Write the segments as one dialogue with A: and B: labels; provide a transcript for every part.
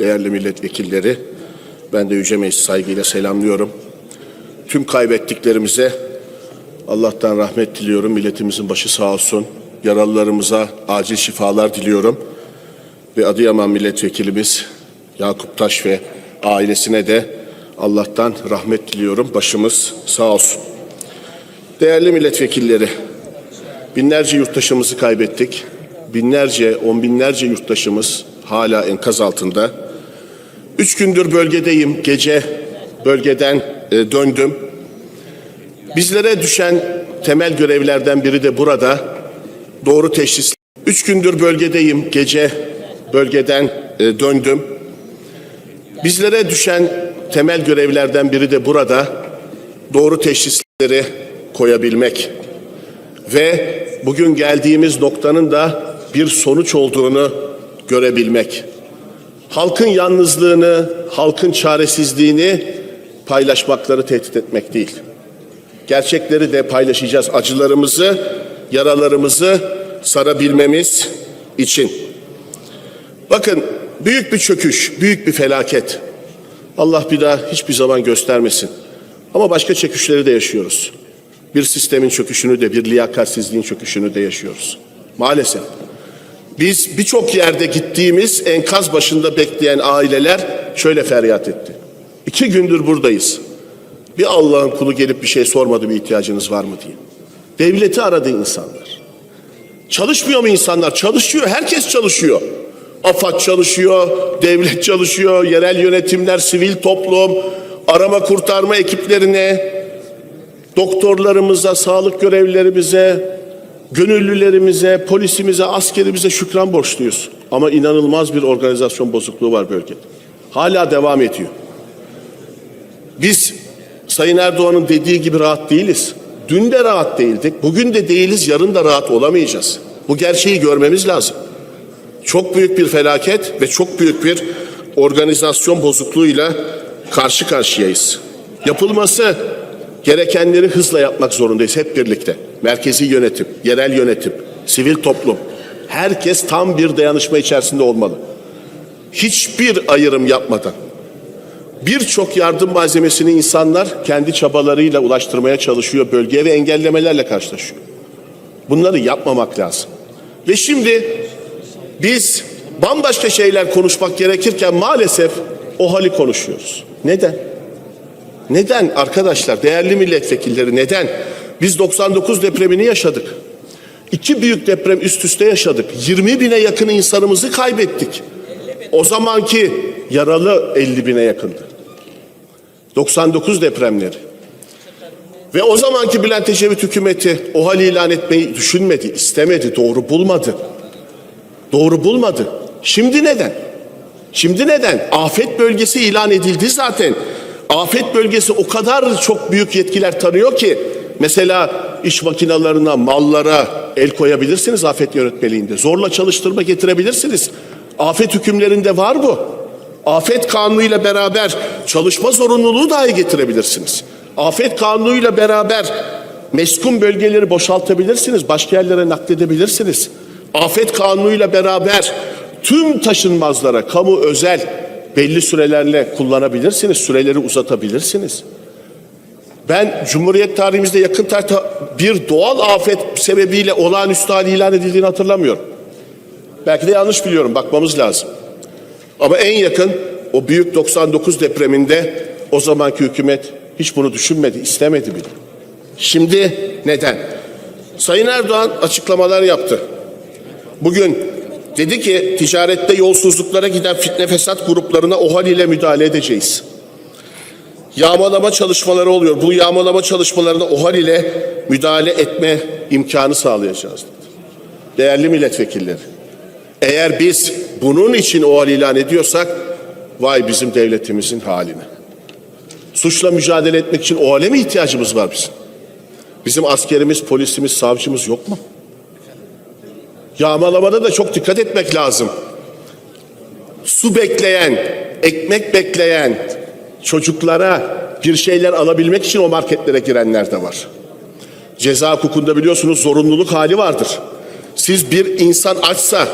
A: değerli milletvekilleri, ben de Yüce Meclis saygıyla selamlıyorum. Tüm kaybettiklerimize Allah'tan rahmet diliyorum. Milletimizin başı sağ olsun. Yaralılarımıza acil şifalar diliyorum. Ve Adıyaman milletvekilimiz Yakup Taş ve ailesine de Allah'tan rahmet diliyorum. Başımız sağ olsun. Değerli milletvekilleri, binlerce yurttaşımızı kaybettik. Binlerce, on binlerce yurttaşımız hala enkaz altında. Üç gündür bölgedeyim. Gece bölgeden e, döndüm. Bizlere düşen temel görevlerden biri de burada doğru teşhis. Üç gündür bölgedeyim. Gece bölgeden e, döndüm. Bizlere düşen temel görevlerden biri de burada doğru teşhisleri koyabilmek ve bugün geldiğimiz noktanın da bir sonuç olduğunu görebilmek. Halkın yalnızlığını, halkın çaresizliğini paylaşmakları tehdit etmek değil. Gerçekleri de paylaşacağız. Acılarımızı, yaralarımızı sarabilmemiz için. Bakın büyük bir çöküş, büyük bir felaket. Allah bir daha hiçbir zaman göstermesin. Ama başka çöküşleri de yaşıyoruz. Bir sistemin çöküşünü de, bir liyakatsizliğin çöküşünü de yaşıyoruz. Maalesef. Biz birçok yerde gittiğimiz enkaz başında bekleyen aileler şöyle feryat etti. İki gündür buradayız. Bir Allah'ın kulu gelip bir şey sormadı bir ihtiyacınız var mı diye. Devleti aradı insanlar. Çalışmıyor mu insanlar? Çalışıyor. Herkes çalışıyor. AFAD çalışıyor, devlet çalışıyor, yerel yönetimler, sivil toplum, arama kurtarma ekiplerine, doktorlarımıza, sağlık görevlilerimize, gönüllülerimize, polisimize, askerimize şükran borçluyuz. Ama inanılmaz bir organizasyon bozukluğu var bölgede. Hala devam ediyor. Biz Sayın Erdoğan'ın dediği gibi rahat değiliz. Dün de rahat değildik, bugün de değiliz, yarın da rahat olamayacağız. Bu gerçeği görmemiz lazım. Çok büyük bir felaket ve çok büyük bir organizasyon bozukluğuyla karşı karşıyayız. Yapılması gerekenleri hızla yapmak zorundayız hep birlikte. Merkezi yönetim, yerel yönetim, sivil toplum. Herkes tam bir dayanışma içerisinde olmalı. Hiçbir ayrım yapmadan. Birçok yardım malzemesini insanlar kendi çabalarıyla ulaştırmaya çalışıyor bölgeye ve engellemelerle karşılaşıyor. Bunları yapmamak lazım. Ve şimdi biz bambaşka şeyler konuşmak gerekirken maalesef o hali konuşuyoruz. Neden? Neden arkadaşlar, değerli milletvekilleri neden? Biz 99 depremini yaşadık. İki büyük deprem üst üste yaşadık. 20 bine yakın insanımızı kaybettik. O zamanki yaralı 50 bine yakındı. 99 depremleri. Ve o zamanki Bülent Ecevit hükümeti o hal ilan etmeyi düşünmedi, istemedi, doğru bulmadı. Doğru bulmadı. Şimdi neden? Şimdi neden? Afet bölgesi ilan edildi zaten. Afet bölgesi o kadar çok büyük yetkiler tanıyor ki mesela iş makinalarına, mallara el koyabilirsiniz afet yönetmeliğinde. Zorla çalıştırma getirebilirsiniz. Afet hükümlerinde var bu. Afet kanunuyla beraber çalışma zorunluluğu dahi getirebilirsiniz. Afet kanunuyla beraber meskun bölgeleri boşaltabilirsiniz, başka yerlere nakledebilirsiniz. Afet kanunuyla beraber tüm taşınmazlara, kamu özel belli sürelerle kullanabilirsiniz, süreleri uzatabilirsiniz. Ben Cumhuriyet tarihimizde yakın tarihte bir doğal afet sebebiyle olağanüstü hal ilan edildiğini hatırlamıyorum. Belki de yanlış biliyorum, bakmamız lazım. Ama en yakın o büyük 99 depreminde o zamanki hükümet hiç bunu düşünmedi, istemedi bile. Şimdi neden? Sayın Erdoğan açıklamalar yaptı. Bugün dedi ki ticarette yolsuzluklara giden fitne fesat gruplarına o hal ile müdahale edeceğiz. Yağmalama çalışmaları oluyor. Bu yağmalama çalışmalarına o hal ile müdahale etme imkanı sağlayacağız. Dedi. Değerli milletvekilleri, eğer biz bunun için o hal ilan ediyorsak vay bizim devletimizin haline. Suçla mücadele etmek için o hale mi ihtiyacımız var bizim? Bizim askerimiz, polisimiz, savcımız yok mu? Yağmalamada da çok dikkat etmek lazım. Su bekleyen, ekmek bekleyen çocuklara bir şeyler alabilmek için o marketlere girenler de var. Ceza hukukunda biliyorsunuz zorunluluk hali vardır. Siz bir insan açsa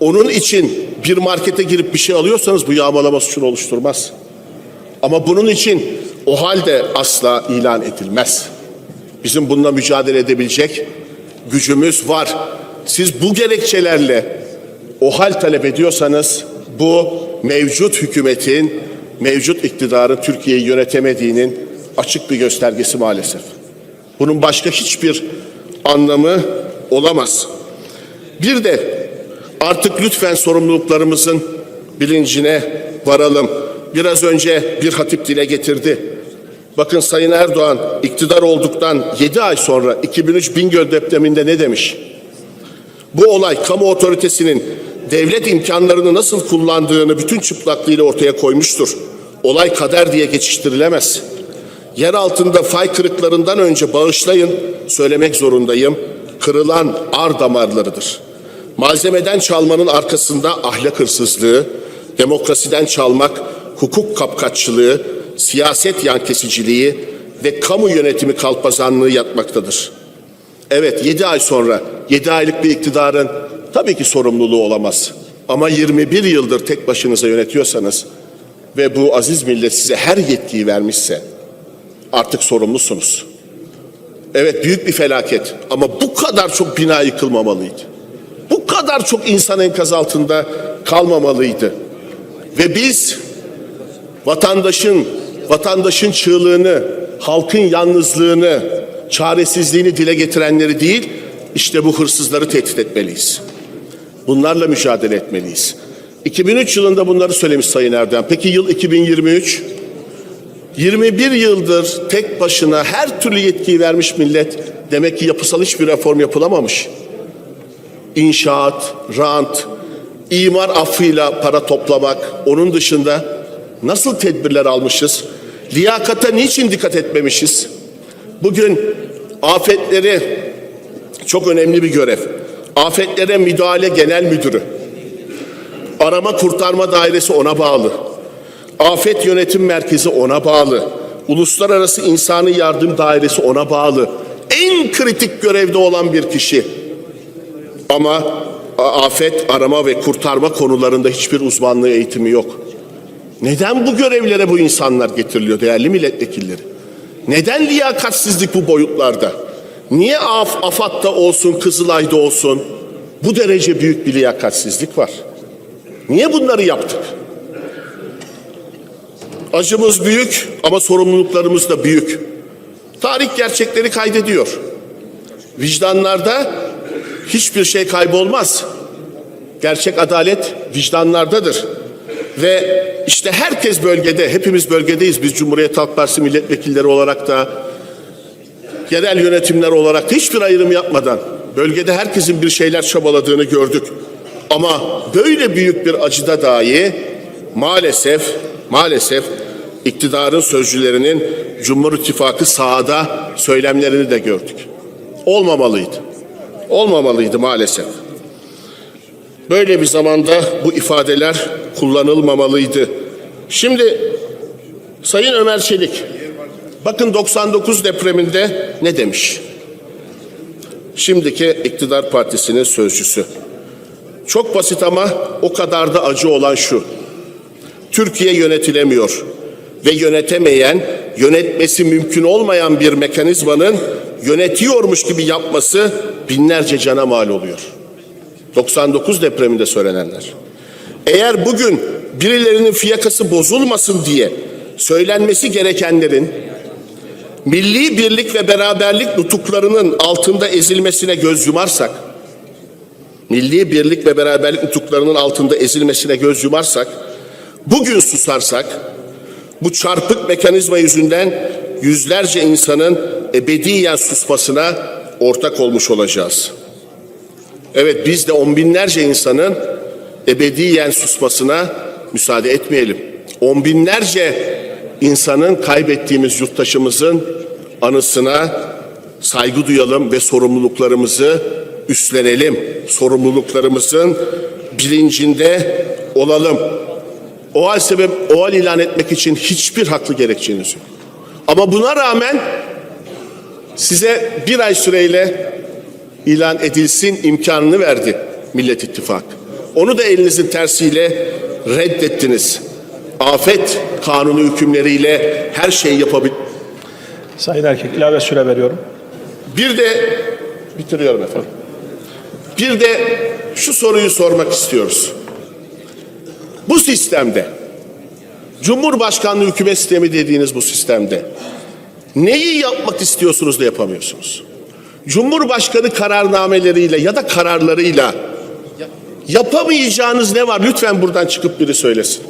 A: onun için bir markete girip bir şey alıyorsanız bu yağmalama suçunu oluşturmaz. Ama bunun için o halde asla ilan edilmez. Bizim bununla mücadele edebilecek gücümüz var. Siz bu gerekçelerle o hal talep ediyorsanız bu mevcut hükümetin, mevcut iktidarın Türkiye'yi yönetemediğinin açık bir göstergesi maalesef. Bunun başka hiçbir anlamı olamaz. Bir de artık lütfen sorumluluklarımızın bilincine varalım. Biraz önce bir hatip dile getirdi. Bakın Sayın Erdoğan iktidar olduktan 7 ay sonra 2003 Bingöl depreminde ne demiş? Bu olay kamu otoritesinin devlet imkanlarını nasıl kullandığını bütün çıplaklığıyla ortaya koymuştur. Olay kader diye geçiştirilemez. Yer altında fay kırıklarından önce bağışlayın, söylemek zorundayım. Kırılan ar damarlarıdır. Malzemeden çalmanın arkasında ahlak hırsızlığı, demokrasiden çalmak, hukuk kapkaççılığı, siyaset yankesiciliği ve kamu yönetimi kalpazanlığı yatmaktadır. Evet 7 ay sonra 7 aylık bir iktidarın tabii ki sorumluluğu olamaz. Ama 21 yıldır tek başınıza yönetiyorsanız ve bu aziz millet size her yetkiyi vermişse artık sorumlusunuz. Evet büyük bir felaket ama bu kadar çok bina yıkılmamalıydı. Bu kadar çok insan enkaz altında kalmamalıydı. Ve biz vatandaşın vatandaşın çığlığını, halkın yalnızlığını, çaresizliğini dile getirenleri değil, işte bu hırsızları tehdit etmeliyiz. Bunlarla mücadele etmeliyiz. 2003 yılında bunları söylemiş Sayın Erdoğan. Peki yıl 2023? 21 yıldır tek başına her türlü yetkiyi vermiş millet. Demek ki yapısal hiçbir reform yapılamamış. İnşaat, rant, imar affıyla para toplamak, onun dışında nasıl tedbirler almışız? Liyakata niçin dikkat etmemişiz? Bugün afetleri çok önemli bir görev. Afetlere müdahale genel müdürü. Arama kurtarma dairesi ona bağlı. Afet yönetim merkezi ona bağlı. Uluslararası İnsani Yardım Dairesi ona bağlı. En kritik görevde olan bir kişi. Ama afet arama ve kurtarma konularında hiçbir uzmanlığı eğitimi yok. Neden bu görevlere bu insanlar getiriliyor değerli milletvekilleri? Neden liyakatsizlik bu boyutlarda? Niye Af AFAD'da olsun, Kızılay'da olsun bu derece büyük bir liyakatsizlik var? Niye bunları yaptık? Acımız büyük ama sorumluluklarımız da büyük. Tarih gerçekleri kaydediyor. Vicdanlarda hiçbir şey kaybolmaz. Gerçek adalet vicdanlardadır. Ve işte herkes bölgede, hepimiz bölgedeyiz. Biz Cumhuriyet Halk Partisi milletvekilleri olarak da, yerel yönetimler olarak hiçbir ayrım yapmadan bölgede herkesin bir şeyler çabaladığını gördük. Ama böyle büyük bir acıda dahi maalesef maalesef iktidarın sözcülerinin Cumhur İttifakı sahada söylemlerini de gördük. Olmamalıydı. Olmamalıydı maalesef. Böyle bir zamanda bu ifadeler kullanılmamalıydı. Şimdi Sayın Ömer Çelik bakın 99 depreminde ne demiş? Şimdiki iktidar partisinin sözcüsü. Çok basit ama o kadar da acı olan şu. Türkiye yönetilemiyor ve yönetemeyen, yönetmesi mümkün olmayan bir mekanizmanın yönetiyormuş gibi yapması binlerce cana mal oluyor. 99 depreminde söylenenler. Eğer bugün birilerinin fiyakası bozulmasın diye söylenmesi gerekenlerin milli birlik ve beraberlik nutuklarının altında ezilmesine göz yumarsak, milli birlik ve beraberlik nutuklarının altında ezilmesine göz yumarsak, bugün susarsak, bu çarpık mekanizma yüzünden yüzlerce insanın ebediyen susmasına ortak olmuş olacağız. Evet biz de on binlerce insanın ebediyen susmasına müsaade etmeyelim. On binlerce insanın kaybettiğimiz yurttaşımızın anısına saygı duyalım ve sorumluluklarımızı üstlenelim. Sorumluluklarımızın bilincinde olalım. O hal sebep o hal ilan etmek için hiçbir haklı gerekçeniz yok. Ama buna rağmen size bir ay süreyle ilan edilsin imkanını verdi Millet İttifakı. Onu da elinizin tersiyle reddettiniz. Afet kanunu hükümleriyle her şeyi yapabil...
B: Sayın Erkek ilave süre veriyorum.
A: Bir de bitiriyorum efendim. Bir de şu soruyu sormak istiyoruz. Bu sistemde Cumhurbaşkanlığı hükümet sistemi dediğiniz bu sistemde neyi yapmak istiyorsunuz da yapamıyorsunuz? Cumhurbaşkanı kararnameleriyle ya da kararlarıyla yapamayacağınız ne var? Lütfen buradan çıkıp biri söylesin.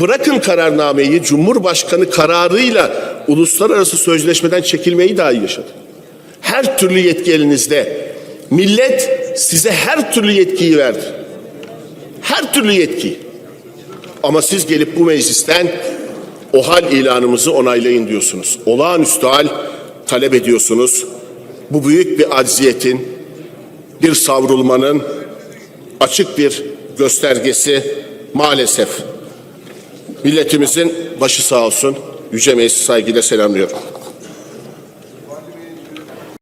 A: Bırakın kararnameyi Cumhurbaşkanı kararıyla uluslararası sözleşmeden çekilmeyi dahi yaşadı. Her türlü yetki elinizde. Millet size her türlü yetkiyi verdi. Her türlü yetkiyi. Ama siz gelip bu meclisten o hal ilanımızı onaylayın diyorsunuz. Olağanüstü hal talep ediyorsunuz. Bu büyük bir acziyetin, bir savrulmanın açık bir göstergesi maalesef. Milletimizin başı sağ olsun. Yüce Meclis saygıyla selamlıyorum.